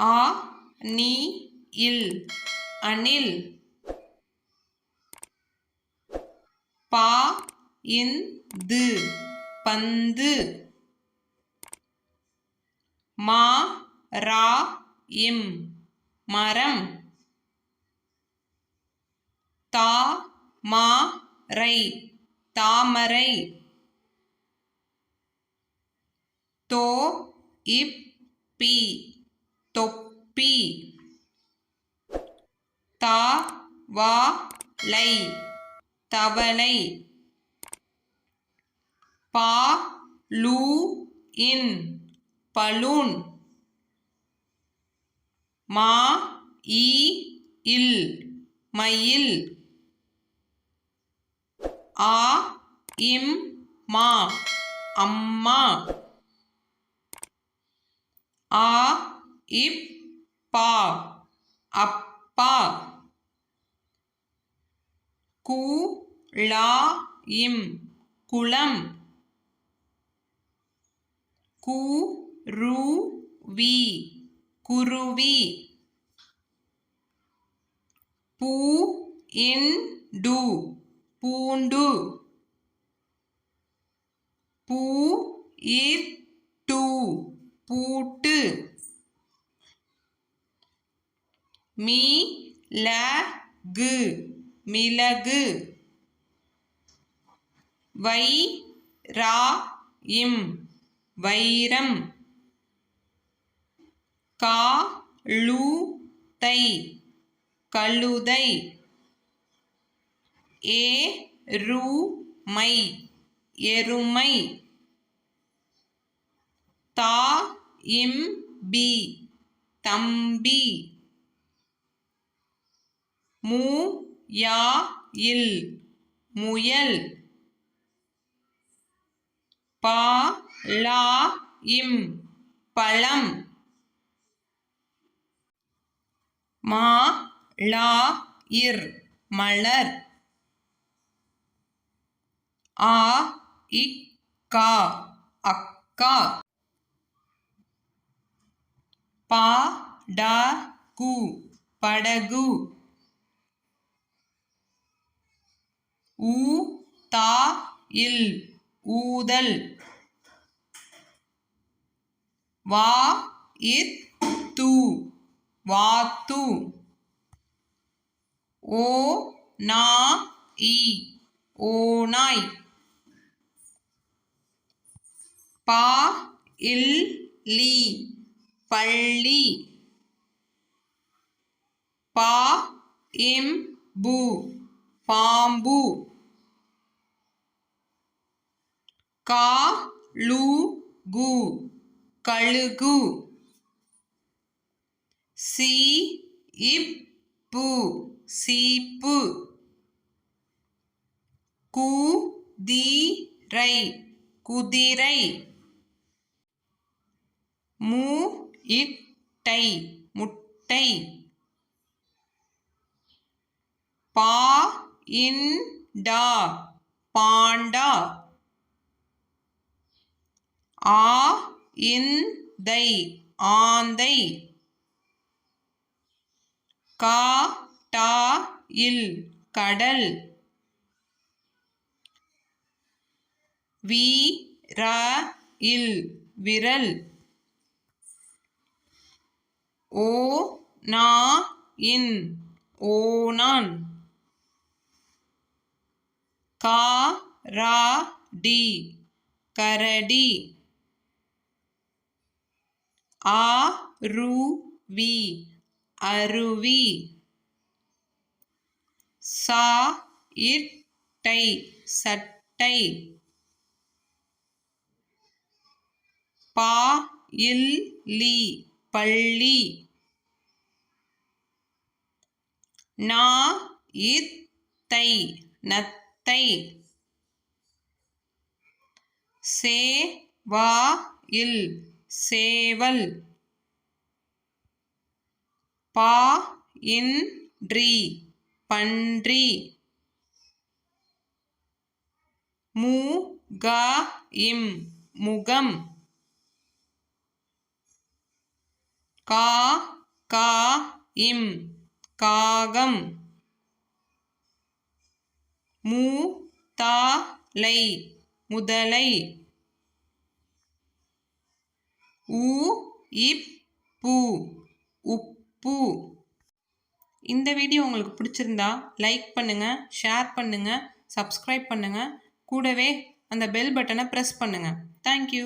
ஆ நீ இல் அணில். பா இந்து பந்து. மா ரா இம் மரம். தா மா ரை தாமரை. தோ இப் பி. தொப்பி. தா வா லை. தவளை பா லூ இன். பலூன். மா ஈ இல். மயில். ஆ இம் மா. அம்மா. ஆ இப் பா அப்பா. கு லா இம் குளம். கு ரு வி குருவி. பூ இன் டு பூண்டு. பூ இர் பூட்டு. மீ ல கு மிளகு. வை ரா இம் வைரம். கா லு தை கழுதை. ஏ ரு மை எருமை. தா இம் பி தம்பி. மு யா இல் முயல். பா லா இம் பழம். மா லா இர் மலர். ஆ இக்கா அக்கா. பா டா கு படகு. ஊ தா இல் ஊதல். வா இத் து வாத்து ஓ நா இ ஓநாய் பா இல் லி பள்ளி. பா இம் பூ. பாம்பு. கா லு கு கழுகு. சி இப் பு சீப்பு. கு தி ரை குதிரை. மு இட்டை முட்டை. பா இன் டா பாண்டா. ஆ இந்தை ஆந்தை. கா டா இல் கடல். வி ர இல் விரல். ஓ நா இன் ஓனான் கா ரா டி. கரடி. ஆ ரு வி. அருவி. சா இட்டை சட்டை. பா இல் லி பள்ளி. நா இத்தை நத்தை சே வா இல் சேவல் பா இன்றி பன்றி மு க இம் முகம் கா கா இம் காகம் மு தா லை. முதலை. உ இப் பூ. உப்பு. இந்த வீடியோ உங்களுக்கு பிடிச்சிருந்தா லைக் பண்ணுங்கள் ஷேர் பண்ணுங்கள் சப்ஸ்கிரைப் பண்ணுங்கள் கூடவே அந்த பெல் பட்டனை ப்ரெஸ் பண்ணுங்கள் தேங்க்யூ.